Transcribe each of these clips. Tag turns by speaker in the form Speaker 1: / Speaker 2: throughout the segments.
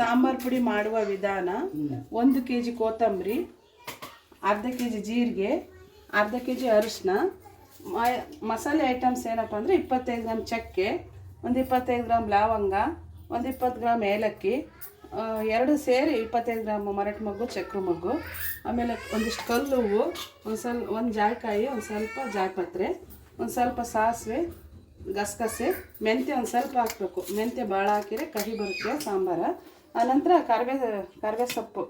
Speaker 1: ಸಾಂಬಾರ್ ಪುಡಿ ಮಾಡುವ ವಿಧಾನ ಒಂದು ಕೆ ಜಿ ಕೊತ್ತಂಬರಿ ಅರ್ಧ ಕೆ ಜಿ ಜೀರಿಗೆ ಅರ್ಧ ಕೆ ಜಿ ಅರಿಶಿನ ಮಸಾಲೆ ಐಟಮ್ಸ್ ಏನಪ್ಪ ಅಂದರೆ ಇಪ್ಪತ್ತೈದು ಗ್ರಾಮ್ ಚಕ್ಕೆ ಒಂದು ಇಪ್ಪತ್ತೈದು ಗ್ರಾಮ್ ಲವಂಗ ಒಂದು ಇಪ್ಪತ್ತು ಗ್ರಾಮ್ ಏಲಕ್ಕಿ ಎರಡು ಸೇರಿ ಇಪ್ಪತ್ತೈದು ಗ್ರಾಮ್ ಮರಟ್ ಮಗ್ಗು ಚಕ್ರ ಮಗ್ಗು ಆಮೇಲೆ ಒಂದಿಷ್ಟು ಕಲ್ಲು ಹೂವು ಒಂದು ಸ್ವಲ್ಪ ಒಂದು ಜಾಯಿಕಾಯಿ ಒಂದು ಸ್ವಲ್ಪ ಜಾಯಿಪತ್ರೆ ಒಂದು ಸ್ವಲ್ಪ ಸಾಸಿವೆ ಗಸಗಸೆ ಮೆಂತ್ಯ ಒಂದು ಸ್ವಲ್ಪ ಹಾಕಬೇಕು. ಮೆಂತ್ಯ ಭಾಳ ಹಾಕಿದರೆ ಕಹಿ ಬರುತ್ತೆ ಸಾಂಬಾರ. ಆನಂತರ ಕರಿಬೇ ಕರಿಬೇ ಸೊಪ್ಪು.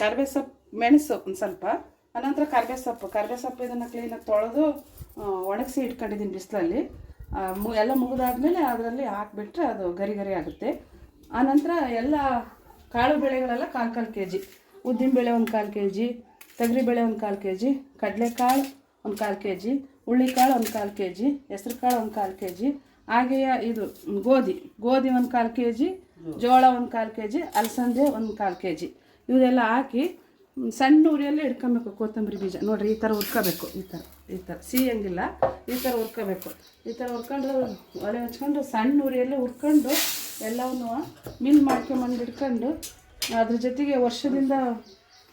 Speaker 1: ಕರಿಬೇ ಸೊಪ್ಪು, ಮೆಣಸು ಒಂದು ಸ್ವಲ್ಪ. ಆನಂತರ ಕರಿಬೇ ಸೊಪ್ಪು. ಕರಿಬೇ ಸೊಪ್ಪು ಇದನ್ನು ಕ್ಲೀನಾಗಿ ತೊಳೆದು ಒಣಗಿಸಿ ಇಟ್ಕೊಂಡಿದ್ದೀನಿ ಬಿಸಿಲಲ್ಲಿ. ಮು, ಎಲ್ಲ ಮುಗಿದಾದ್ಮೇಲೆ ಅದರಲ್ಲಿ ಹಾಕ್ಬಿಟ್ರೆ ಅದು ಗರಿ ಗರಿ ಆಗುತ್ತೆ. ಆನಂತರ ಎಲ್ಲ ಕಾಳು ಬೆಳೆಗಳೆಲ್ಲ ಕಾಲು ಕಾಲು ಕೆ ಜಿ ಉದ್ದಿನಬೇಳೆ ಒಂದು ಕಾಲು ಕೆ ಜಿ ತೊಗರಿಬೇಳೆ ಒಂದು ಕಾಲು ಕೆ ಜಿ ಕಡಲೆಕಾಳು ಒಂದು ಕಾಲು ಕೆ ಜಿ ಹುಳ್ಳಿಕಾಳು ಒಂದು ಕಾಲು ಕೆ ಜಿ ಹೆಸ್ರು ಕಾಳು ಒಂದು ಕಾಲು ಕೆ ಜಿ ಹಾಗೆಯೇ ಇದು, ಗೋಧಿ. ಗೋಧಿ ಒಂದು ಕಾಲು ಕೆ ಜಿ ಜೋಳ ಒಂದು ಕಾಲು ಕೆ ಜಿ ಅಲಸಂದೆ ಒಂದು ಕಾಲು ಕೆ ಜಿ ಇವನ್ನೆಲ್ಲ ಹಾಕಿ ಸಣ್ಣ ಉರಿಯಲ್ಲೇ ಇಟ್ಕೊಬೇಕು ಕೊತ್ತಂಬರಿ ಬೀಜ. ನೋಡ್ರಿ, ಈ ಥರ ಹುರ್ಕೋಬೇಕು, ಈ ಥರ ಈ ಥರ ಸಿಹಿಯಂಗಿಲ್ಲ ಈ ಥರ ಹುರ್ಕೋಬೇಕು. ಈ ಥರ ಹುರ್ಕೊಂಡು, ಒಲೆ ಹಚ್ಕೊಂಡು, ಸಣ್ಣ ಉರಿಯಲ್ಲೇ ಹುರ್ಕೊಂಡು, ಎಲ್ಲವನ್ನು ಮಿಲ್ ಮಾಡ್ಕೊಂಬಂದು ಇಟ್ಕೊಂಡು, ಅದ್ರ ಜೊತೆಗೆ ವರ್ಷದಿಂದ,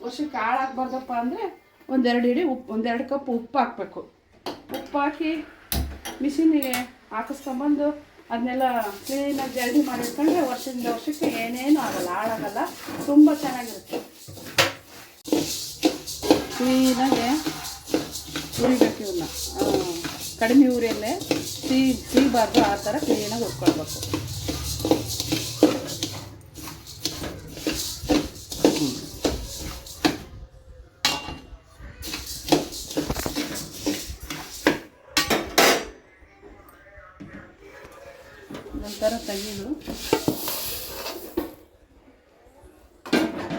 Speaker 1: ವರ್ಷಕ್ಕೆ ಹಾಳಾಗಬಾರ್ದಪ್ಪ ಅಂದರೆ ಒಂದೆರಡು ಇಡಿ ಉಪ್ಪು ಒಂದೆರಡು ಕಪ್ ಉಪ್ಪು ಹಾಕಬೇಕು. ಉಪ್ಪು ಹಾಕಿ ಮಿಷಿನಿಗೆ ಹಾಕಿಸ್ಕೊಂಬಂದು ಅದನ್ನೆಲ್ಲ ಕ್ಲೀನಾಗಿ ಜಲ್ದಿ ಮಾಡಿಟ್ಕೊಂಡ್ರೆ ವರ್ಷದಿಂದ ವರ್ಷಕ್ಕೆ ಏನೇನು ಆಗಲ್ಲ, ಹಾಳಾಗಲ್ಲ. ತುಂಬ ಚೆನ್ನಾಗಿರುತ್ತೆ. ಕ್ಲೀನಾಗೆ ಉರಿಬೇಕು ಇವನ್ನ ಕಡಿಮೆ ಊರಿಯಲ್ಲೇ ಸಿಹಿ ಸಿಹಿಬಾರ್ದು ಆ ಥರ ಕ್ಲೀನಾಗಿ ಹುರ್ಕೊಳ್ಬೇಕು.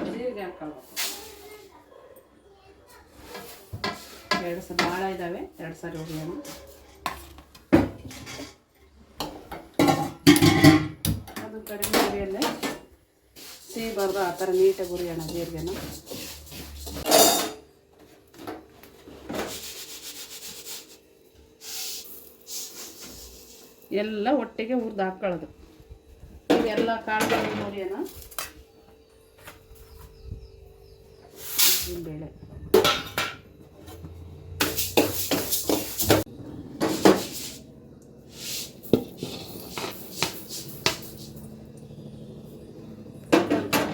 Speaker 1: ಜೀರಿಗೆ ಹಾಕೊಳ್ಬೇಕು ಎರಡು ಸಲ ಭಾಳ ಇದ್ದಾವೆ ಎರಡು ಸಾರಿ ಹುರಿಯೋಣ ಅದು ಕಡಿಮೆ ಉರಿಯಲ್ಲೇ. ಸೀಬಾರ್ದು ಆ ಥರ ನೀಟಾಗಿ ಹುರಿಯೋಣ ಜೀರಿಗೆನ. ಎಲ್ಲ ಒಟ್ಟಿಗೆ ಹುರಿದು ಹಾಕ್ಕೊಳ್ಳೋದು ಎಲ್ಲ ಕಾಳುಗಳು ಹುರಿಯೋಣ ಬೇಳೆ.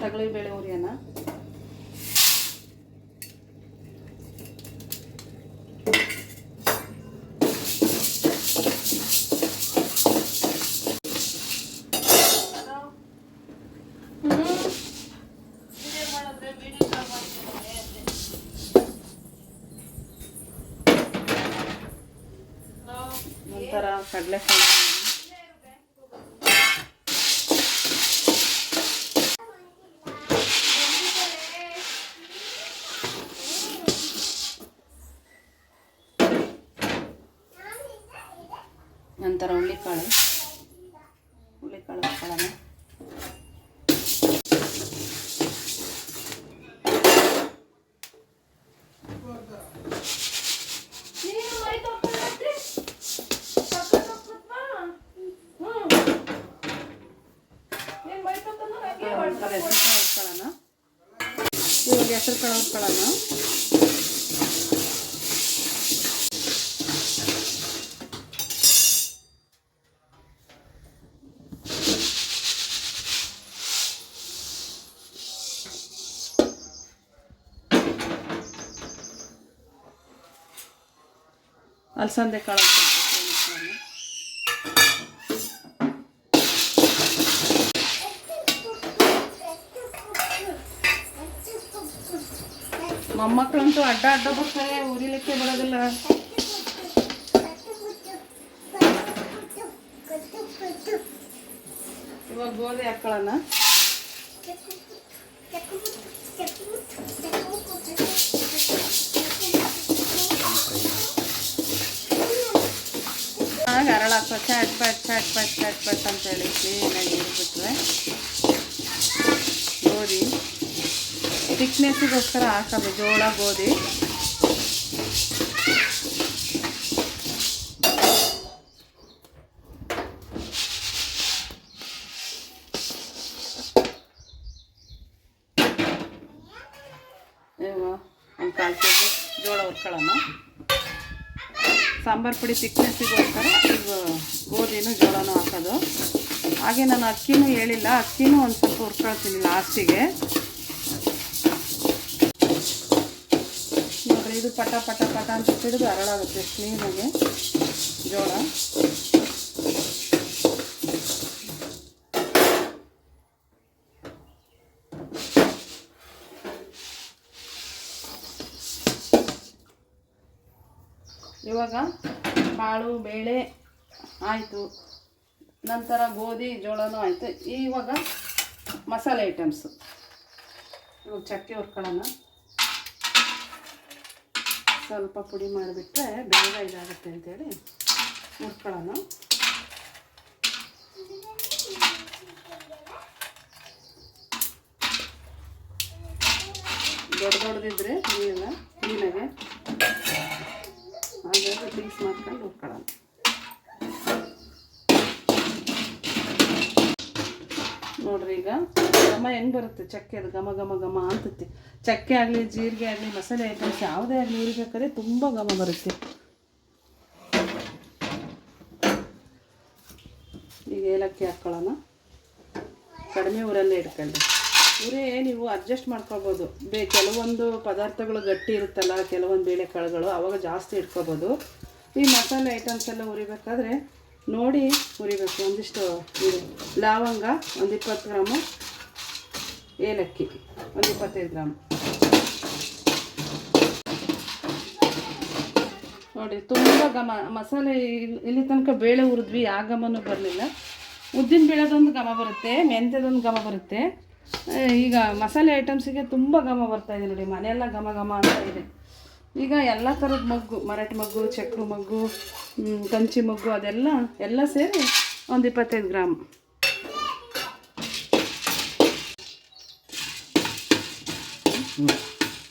Speaker 1: ತಗಳಿ ಬೇಳೆ ಹುರಿಯೋಣ ಕಡಲೆಕಾಯಿ ನಂತರ ಹುಳ್ಳಿಕಾಳು ಹುಳ್ಳಿಕಾಳು ಹಾಕೊಳ್ಳೋಣ ಅಲಸಂದೆ ಕಾಳು ಹುರ್ಕೊಳ್ಳೋಣ. ಮೊಮ್ಮಕ್ಕಳಂತೂ ಅಡ್ಡ ಅಡ್ಡ ಬರ್ತಾರೆ ಉರಿಲಿಕ್ಕೆ ಬರೋದಿಲ್ಲ ಇವಾಗ ಗೋಧಿ ಹಾಕೊಳ್ಳೋಣ ಪಟ್ ಪಟ್ ಪಟ್ ಪಟ್ ಪಟ್ ಅಂತೇಳಿ ಕ್ಲೀನಾಗಿ ಇಟ್ಬಿಟ್ರೆ ಗೋಧಿ. ತಿಕ್ನೆಸ್ಸಿಗೋಸ್ಕರ ಹಾಕೋದು ಜೋಳ, ಗೋಧಿ. ಒಂದು ಕಾಲು ಕೆ ಜಿ ಜೋಳ ಹುರ್ಕೊಳ್ಳೋಣ. ಸಾಂಬಾರು ಪುಡಿ ತಿಕ್ನೆಸ್ಸಿಗೋಸ್ಕರ ಇದು ಗೋಧಿನೂ ಜೋಳನೂ ಹಾಕೋದು. ಹಾಗೆ ನಾನು ಅಕ್ಕಿನೂ ಹೇಳಿಲ್ಲ, ಅಕ್ಕಿನೂ ಒಂದು ಸ್ವಲ್ಪ ಹುರ್ಕೊಳ್ತೀನಿ ಲಾಸ್ಟಿಗೆ. ನೋಡ್ರಿ, ಇದು ಪಟ ಪಟ ಪಟ ಅಂತ ಹಿಡಿದು ಅರಳಾಗುತ್ತೆ, ಕ್ಲೀನಾಗೆ ಜೋಳ. ಇವಾಗ ಕಾಳು, ಬೇಳೆ ಆಯಿತು. ನಂತರ ಗೋಧಿ, ಜೋಳನೂ ಆಯಿತು. ಇವಾಗ ಮಸಾಲೆ ಐಟಮ್ಸು ಇವಾಗ ಚಕ್ಕೆ ಹುರ್ಕೊಳ್ಳೋಣ. ಸ್ವಲ್ಪ ಪುಡಿ ಮಾಡಿಬಿಟ್ರೆ ಬೇಗ ಇದಾಗುತ್ತೆ ಅಂತೇಳಿ ಹುರ್ಕೊಳ್ಳೋಣ. ದೊಡ್ಡ ದೊಡ್ಡದಿದ್ರೆ ನೀವೆಲ್ಲ ಕ್ಲೀನಾಗೆ ಹಾಗಾಗಿ ಪೀಸ್ ಮಾಡ್ಕೊಂಡು ಹುರ್ಕೊಳ್ಳೋಣ ನೋಡ್ರಿ ಈಗ ಘಮ ಹೆಂಗೆ ಬರುತ್ತೆ? ಚಕ್ಕೆ ಅದು ಘಮ ಘಮ ಘಮ ಅಂತತಿ ಚಕ್ಕೆ ಆಗಲಿ, ಜೀರಿಗೆ ಆಗಲಿ, ಮಸಾಲೆ ಐಟಮ್ಸ್ ಯಾವುದೇ ಆಗಲಿ ಹುರಿಬೇಕಾದ್ರೆ ತುಂಬ ಘಮ ಬರುತ್ತೆ. ಈಗ ಏಲಕ್ಕಿ ಹಾಕ್ಕೊಳ್ಳೋಣ ಕಡಿಮೆ ಊರಲ್ಲೇ ಇಟ್ಕೊಳ್ಳಿ. ಉರಿ ನೀವು ಅಡ್ಜಸ್ಟ್ ಮಾಡ್ಕೊಬೋದು. ಬೇ ಕೆಲವೊಂದು ಪದಾರ್ಥಗಳು ಗಟ್ಟಿ ಇರುತ್ತಲ್ಲ ಕೆಲವೊಂದು ಬೇಳೆ ಕಾಳುಗಳು ಅವಾಗ ಜಾಸ್ತಿ ಇಟ್ಕೋಬೋದು. ಈ ಮಸಾಲೆ ಐಟಮ್ಸ್ ಎಲ್ಲ ಹುರಿಬೇಕಾದ್ರೆ ನೋಡಿ ಹುರಿಬೇಕು ಒಂದಿಷ್ಟು ಇದು ಲವಂಗ ಒಂದು ಇಪ್ಪತ್ತು ಗ್ರಾಮು ಏಲಕ್ಕಿ ಒಂದು ಇಪ್ಪತ್ತೈದು ಗ್ರಾಮ್ ನೋಡಿ ತುಂಬ ಘಮ ಮಸಾಲೆ ಇಲ್ಲಿ ತನಕ ಬೇಳೆ ಹುರಿದ್ವಿ ಯಾವ ಘಮನೂ ಬರಲಿಲ್ಲ. ಉದ್ದಿನ ಬೇಳೆದೊಂದು ಘಮ ಬರುತ್ತೆ ಮೆಂತ್ಯದೊಂದು ಘಮ ಬರುತ್ತೆ. ಆ, ಈಗ ಮಸಾಲೆ ಐಟಮ್ಸಿಗೆ ತುಂಬ ಘಮ ಬರ್ತಾ ಇದೆ ನೋಡಿ, ಮನೆಯೆಲ್ಲ ಘಮ ಘಮ ಅಂತ ಇದೆ. ಈಗ ಎಲ್ಲ ಥರದ ಮಗ್ಗು, ಮರಾಠಿ ಮಗ್ಗು, ಚಕ್ರ ಮಗ್ಗು ಕಂಚಿ ಮಗ್ಗು, ಅದೆಲ್ಲ, ಎಲ್ಲ ಸೇರಿ ಒಂದು ಇಪ್ಪತ್ತೈದು ಗ್ರಾಮ್.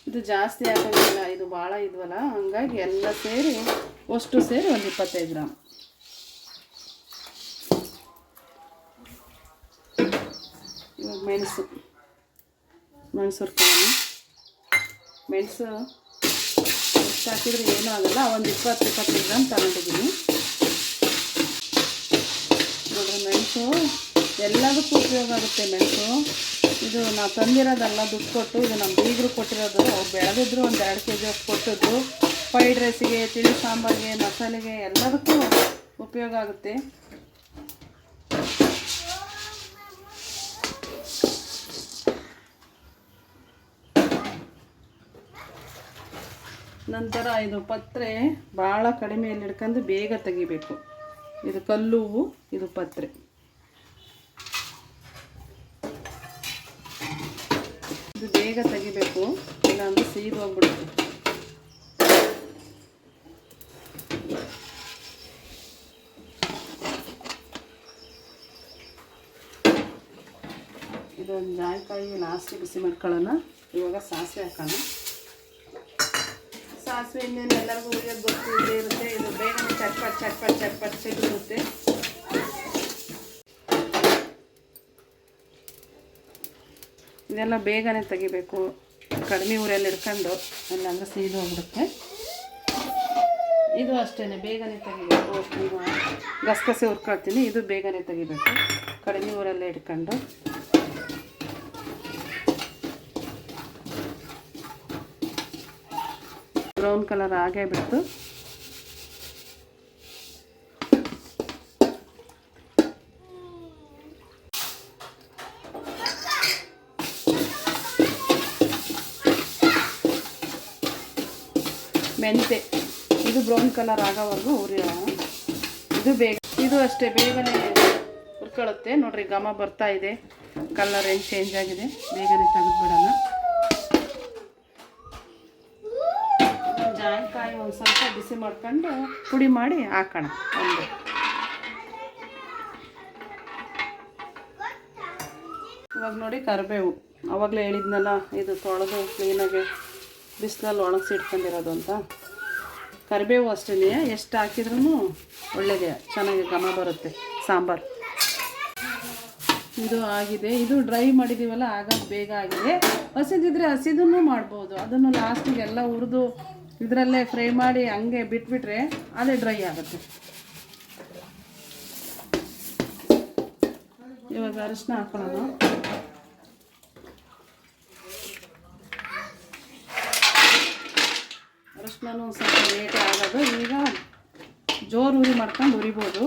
Speaker 1: ಇದು ಜಾಸ್ತಿ ಆಗೋದಿಲ್ಲ ಇದು ಭಾಳ ಇದ್ವಲ್ಲ, ಹಂಗಾಗಿ ಎಲ್ಲ ಸೇರಿ, ಅಷ್ಟು ಸೇರಿ ಒಂದು ಇಪ್ಪತ್ತೈದು ಗ್ರಾಮ್ ಇವಾಗ ಮೆಣಸು. ಮೆಣಸು ಹುರ್ಕೊಳ್ಳೋಣ. ಮೆಣಸು ಎಷ್ಟು ಹಾಕಿದ್ರೆ ಏನೂ ಆಗಲ್ಲ. ಒಂದು ಇಪ್ಪತ್ತು ಇಪ್ಪತ್ತು ಗ್ರಾಮ್ ತಗೊಂಡಿದ್ದೀನಿ. ನೋಡ್ರಿ, ಮೆಣಸು ಎಲ್ಲದಕ್ಕೂ ಉಪಯೋಗ ಆಗುತ್ತೆ ಮೆಣಸು. ಇದು ನಾವು ತಂದಿರೋದಲ್ಲ ದುಡ್ಡು ಕೊಟ್ಟು, ಇದು ನಮ್ಮ ಬೀಗರು ಕೊಟ್ಟಿರೋದು. ಅವ್ರು ಬೆಳೆದಿದ್ರು ಒಂದು ಎರಡು ಕೆ ಜಿ ಕೊಟ್ಟಿದ್ರು ಫ್ರೈಡ್ ರೈಸಿಗೆ ತಿಳಿ ಸಾಂಬಾರಿಗೆ, ಮಸಾಲೆಗೆ ಎಲ್ಲದಕ್ಕೂ ಉಪಯೋಗ ಆಗುತ್ತೆ. ನಂತರ ಇದು ಪತ್ರೆ ಭಾಳ ಕಡಿಮೆಯಲ್ಲಿ ಹಿಡ್ಕೊಂಡು ಬೇಗ ತೆಗಿಬೇಕು. ಇದು ಕಲ್ಲು ಇದು ಪತ್ರೆ. ಇದು ಬೇಗ ತೆಗಿಬೇಕು, ಇಲ್ಲಾಂದ್ರೆ ಸೀದು ಹೋಗ್ಬಿಡುತ್ತೆ. ಇದೊಂದು ಜಾಯಿಕಾಯಿ ಲಾಸ್ಟಿಗೆ ಬಿಸಿ ಮಾಡ್ಕೊಳ್ಳೋಣ. ಇವಾಗ ಸಾಸಿವೆ ಹಾಕೋಣ. ಸಾಸಿವೆ ಇನ್ನೇನು ಎಲ್ಲರಿಗೂ ಉರಿಯೋದು ಗೊತ್ತು ಇದೇ ಇರುತ್ತೆ ಇದು ಬೇಗನೆ ಚಟ್ಪಟ್ ಚಟ್ಪಟ್ ಚಟ್ಪಟ್ ಸಿಗುತ್ತೆ ಇದೆಲ್ಲ ಬೇಗನೆ ತೆಗಿಬೇಕು. ಕಡಿಮೆ ಊರಲ್ಲಿ ಇಡ್ಕೊಂಡು ಇಲ್ಲಾಂದ್ರೆ ಸೀದು ಹೋಗ್ಬಿಡುತ್ತೆ. ಇದು ಅಷ್ಟೇ ಬೇಗನೆ ತೆಗಿಬೇಕು. ಈಗ ಗಸಗಸೆ ಹುರ್ಕೊಳ್ತೀನಿ, ಇದು ಬೇಗನೆ ತೆಗಿಬೇಕು. ಕಡಿಮೆ ಊರಲ್ಲೇ ಇಟ್ಕೊಂಡು. ಬ್ರೌನ್ ಕಲರ್ ಆಗೇ ಬಿಡ್ತು. ಮೆಂತೆ. ಇದು ಬ್ರೌನ್ ಕಲರ್ ಆಗೋವರೆಗೂ ಉರಿ ಇದು ಬೇಗ, ಇದು ಅಷ್ಟೇ ಬೇಗನೆ ಹುರ್ಕೊಳ್ಳುತ್ತೆ ನೋಡ್ರಿ ಘಮ ಬರ್ತಾ ಇದೆ. ಕಲರ್ ಹೆಂಗೆ ಚೇಂಜ್ ಆಗಿದೆ? ಬೇಗನೆ ತೆಗೆದ್ಬಿಡೋಣ. ಸ್ವಲ್ಪ ಬಿಸಿ ಮಾಡ್ಕೊಂಡು ಪುಡಿ ಮಾಡಿ ಹಾಕೋಣ. ಒಂದು. ಇವಾಗ ನೋಡಿ ಕರಿಬೇವು. ಅವಾಗಲೇ ಹೇಳಿದ್ನಲ್ಲ, ಇದು ತೊಳೆದು ಕ್ಲೀನಾಗಿ ಬಿಸಿಲಲ್ಲಿ ಒಣಗಿಸಿ ಇಟ್ಕೊಂಡಿರೋದು ಅಂತ. ಕರಿಬೇವು ಅಷ್ಟೇ ಎಷ್ಟು ಹಾಕಿದ್ರೂ ಒಳ್ಳೆಯದೇ ಚೆನ್ನಾಗಿ ಘಮ ಬರುತ್ತೆ, ಸಾಂಬಾರು. ಇದು ಆಗಿದೆ. ಇದು ಡ್ರೈ ಮಾಡಿದ್ದೀವಲ್ಲ ಆಗ ಬೇಗ ಆಗಿದೆ. ಹಸಿದಿದ್ರೆ ಹಸಿದನ್ನು ಮಾಡ್ಬೋದು. ಅದನ್ನು ಲಾಸ್ಟಿಗೆಲ್ಲ ಹುರಿದು ಇದರಲ್ಲೇ ಫ್ರೈ ಮಾಡಿ ಹಂಗೆ ಬಿಟ್ಬಿಟ್ರೆ ಅದೇ ಡ್ರೈ ಆಗುತ್ತೆ. ಇವಾಗ ಅರಿಶಿನ ಹಾಕೊಳ್ಳೋಣ ಅರಿಶಿನೂ ಸ್ವಲ್ಪ ಲೇಟ್ ಆಗೋದು. ಈಗ ಜೋರು ಉರಿ ಮಾಡ್ಕೊಂಡು ಉರಿಬೋದು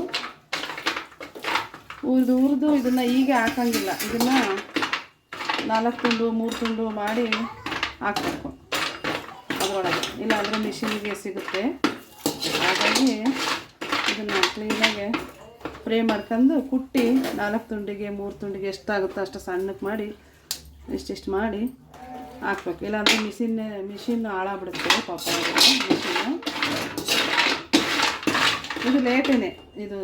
Speaker 1: ಉರಿದು ಉರಿದು ಇದನ್ನು ಹೀಗೆ ಹಾಕಂಗಿಲ್ಲ. ಇದನ್ನು ನಾಲ್ಕು ತುಂಡು, ಮೂರು ತುಂಡು ಮಾಡಿ ಹಾಕಬೇಕು. ಇಲ್ಲಾಂದರೆ ಮಿಷಿನಿಗೆ ಸಿಗುತ್ತೆ. ಹಾಗಾಗಿ ಇದನ್ನು ಕ್ಲೀನಾಗಿ ಫ್ರೈ ಮಾಡ್ಕೊಂಡು ಕುಟ್ಟಿ ನಾಲ್ಕು ತುಂಡಿಗೆ, ಮೂರು ತುಂಡಿಗೆ ಎಷ್ಟಾಗುತ್ತೋ ಅಷ್ಟು ಸಣ್ಣಕ್ಕೆ ಮಾಡಿ, ಇಷ್ಟಿಷ್ಟು ಮಾಡಿ ಹಾಕ್ಬೇಕು. ಇಲ್ಲಾಂದರೆ ಮಿಷಿನ್ ಮಿಷಿನ್ ಹಾಳಾಗ್ಬಿಡುತ್ತೆ ಪಾಪ ಮಿಷಿನ್ನು ಇದು ಲೇಟೇನೆ. ಇದು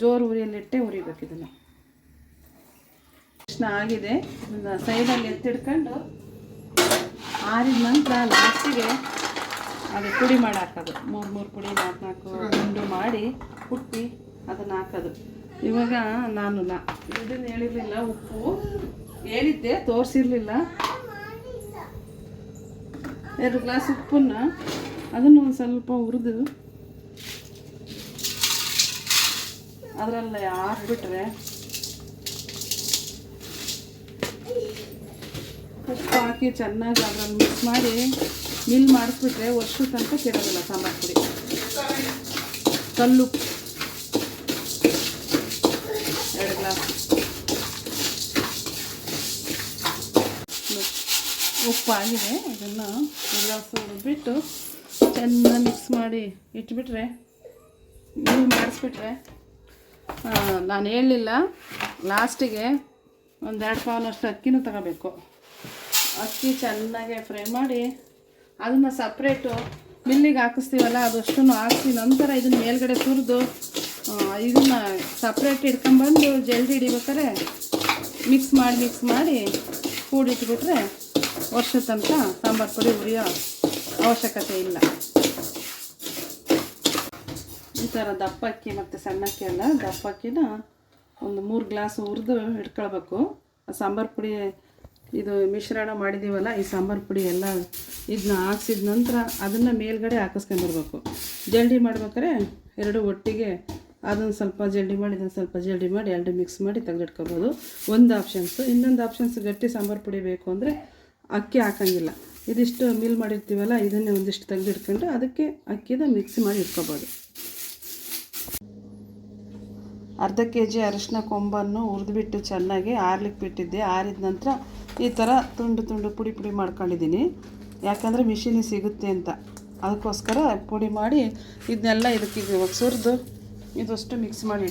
Speaker 1: ಜೋರು ಉರಿಯಲ್ಲಿಟ್ಟೆ ಉರಿಬೇಕು ಇದನ್ನು. ಕೃಷ್ಣ ಆಗಿದೆ. ಸೈಡಲ್ಲಿ ಎತ್ತಿಡ್ಕೊಂಡು ಆರಿದ ನಂತರ ಲಾಸ್ಟಿಗೆ ಅದು ಪುಡಿ ಮಾಡಿ ಹಾಕೋದು ಮೂರು ಮೂರು ಪುಡಿ ನಾಲ್ಕು ನಾಲ್ಕು ಗುಂಡು ಮಾಡಿ ಕುಟ್ಟಿ ಅದನ್ನು ಹಾಕೋದು. ಇವಾಗ ನಾನು ನಾ ಇದನ್ನು ಹೇಳಿರಲಿಲ್ಲ, ಉಪ್ಪು. ಹೇಳಿದ್ದೆ ತೋರಿಸಿರ್ಲಿಲ್ಲ. ಎರಡು ಗ್ಲಾಸ್ ಉಪ್ಪನ್ನ ಅದನ್ನು ಒಂದು ಸ್ವಲ್ಪ ಹುರಿದು ಅದರಲ್ಲಿ ಹಾಕ್ಬಿಟ್ರೆ ಉಪ್ಪು ಹಾಕಿ ಚೆನ್ನಾಗಿ ಅದ್ರಲ್ಲಿ ಮಿಕ್ಸ್ ಮಾಡಿ ಮಿಲ್ ಮಾಡಿಸ್ಬಿಟ್ರೆ ವರ್ಷದ ತನಕ ಕೆಡೋದಿಲ್ಲ ಸಾಂಬಾರು ಪುಡಿ. ಕಲ್ಲು. ಎರಡು ಗ್ಲಾಸ್. ಉಪ್ಪು ಆಗಿದೆ ಇದನ್ನು ಗ್ಲಾಸ್ ಬಿಟ್ಟು ಚೆನ್ನಾಗಿ ಮಿಕ್ಸ್ ಮಾಡಿ ಇಟ್ಬಿಟ್ರೆ, ಮಿಲ್ ಮಾಡಿಸ್ಬಿಟ್ರೆ ನಾನು ಹೇಳಲಿಲ್ಲ ಲಾಸ್ಟಿಗೆ ಒಂದೆರಡು ಪಾವನಷ್ಟು ಅಕ್ಕಿನೂ ತಗೋಬೇಕು. ಅಕ್ಕಿ ಚೆನ್ನಾಗೆ ಫ್ರೈ ಮಾಡಿ ಅದನ್ನು ಸಪ್ರೇಟು ಮಿಲ್ಲಿಗೆ ಹಾಕಿಸ್ತೀವಲ್ಲ ಅದಷ್ಟು ಹಾಕಿಸಿ ನಂತರ ಇದನ್ನ ಮೇಲ್ಗಡೆ ತುರಿದು ಇದನ್ನು ಸಪ್ರೇಟ್ ಇಟ್ಕೊಂಬಂದು ಜಲ್ದಿ ಹಿಡಿಬೇಕಾರೆ ಮಿಕ್ಸ್ ಮಾಡಿ ಮಿಕ್ಸ್ ಮಾಡಿ ಕೂಡಿಟ್ಬಿಟ್ರೆ ವರ್ಷ ತನಕ ಸಾಂಬಾರು ಪುಡಿ ಉರಿಯೋ ಅವಶ್ಯಕತೆ ಇಲ್ಲ. ಈ ಥರ ದಪ್ಪಕ್ಕಿ ಮತ್ತು ಸಣ್ಣಕ್ಕಿ ಅಲ್ಲ, ದಪ್ಪಕ್ಕಿನ ಒಂದು ಮೂರು ಗ್ಲಾಸ್ ಹುರಿದು ಇಟ್ಕೊಳ್ಬೇಕು ಸಾಂಬಾರು ಪುಡಿ ಇದು ಮಿಶ್ರಣ ಮಾಡಿದ್ದೀವಲ್ಲ ಈ ಸಾಂಬಾರು ಪುಡಿ ಎಲ್ಲ ಇದನ್ನ ಹಾಕ್ಸಿದ ನಂತರ ಅದನ್ನು ಮೇಲ್ಗಡೆ ಹಾಕಿಸ್ಕೊಂಬರ್ಬೇಕು ಜಲ್ಡಿ ಮಾಡ್ಬೇಕಾರೆ ಎರಡು ಒಟ್ಟಿಗೆ ಅದನ್ನು ಸ್ವಲ್ಪ ಜಲ್ಡಿ ಮಾಡಿ, ಇದನ್ನು ಸ್ವಲ್ಪ ಜಲ್ಡಿ ಮಾಡಿ, ಎರಡು ಮಿಕ್ಸ್ ಮಾಡಿ ತೆಗೆದಿಟ್ಕೋಬೋದು. ಒಂದು ಆಪ್ಷನ್ಸು ಇನ್ನೊಂದು ಆಪ್ಷನ್ಸ್ ಗಟ್ಟಿ ಸಾಂಬಾರು ಪುಡಿ ಬೇಕು ಅಂದರೆ ಅಕ್ಕಿ ಹಾಕಂಗಿಲ್ಲ. ಇದಿಷ್ಟು ಮಿಲ್ ಮಾಡಿರ್ತೀವಲ್ಲ, ಇದನ್ನೇ ಒಂದಿಷ್ಟು ತೆಗೆದಿಟ್ಕೊಂಡು ಅದಕ್ಕೆ ಅಕ್ಕಿದ ಮಿಕ್ಸ್ ಮಾಡಿ ಇಟ್ಕೋಬೋದು. ಅರ್ಧ ಕೆ ಜಿ ಅರಿಶಿನ ಕೊಂಬನ್ನು ಹುರಿದ್ಬಿಟ್ಟು ಚೆನ್ನಾಗಿ ಆರ್ಲಿಕ್ಕೆ ಬಿಟ್ಟಿದ್ದೆ. ಆರಿದ ನಂತರ ಈ ಥರ ತುಂಡು ತುಂಡು ಪುಡಿ ಪುಡಿ ಮಾಡ್ಕೊಂಡಿದ್ದೀನಿ. ಯಾಕಂದರೆ ಮಿಷಿನಿಗೆ ಸಿಗುತ್ತೆ ಅಂತ. ಅದಕ್ಕೋಸ್ಕರ ಪುಡಿ ಮಾಡಿ ಇದನ್ನೆಲ್ಲ ಇದಕ್ಕೆ ಇವಾಗ ಸುರಿದು ಇದಷ್ಟು ಮಿಕ್ಸ್ ಮಾಡಿ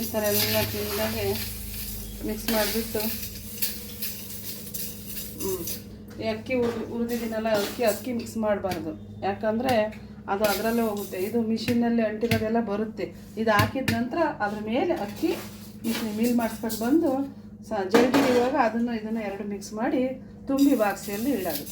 Speaker 1: ಈ ಥರ ಎಲ್ಲ ತಿಂದಾಗೆ ಮಿಕ್ಸ್ ಮಾಡಿಬಿಟ್ಟು ಈ ಅಕ್ಕಿ ಉರ್ ಉರಿದಿದ್ದೀನಲ್ಲ ಅಕ್ಕಿ ಅಕ್ಕಿ ಮಿಕ್ಸ್ ಮಾಡಬಾರ್ದು. ಯಾಕಂದರೆ ಅದು ಅದರಲ್ಲೇ ಹೋಗುತ್ತೆ. ಇದು ಮಿಷಿನಲ್ಲಿ ಅಂಟಿರೋದೆಲ್ಲ ಬರುತ್ತೆ. ಇದು ಹಾಕಿದ ನಂತರ ಅದ್ರ ಮೇಲೆ ಅಕ್ಕಿ ಮಿಲ್ ಮಾಡಿಸ್ಕೊಂಡು ಬಂದು ಸ ಜಲ್ದಿ ಇವಾಗ ಅದನ್ನು, ಇದನ್ನು ಎರಡು ಮಿಕ್ಸ್ ಮಾಡಿ ತುಂಬಿ ಬಾಕ್ಸಿಯಲ್ಲಿ ಇಡೋದು.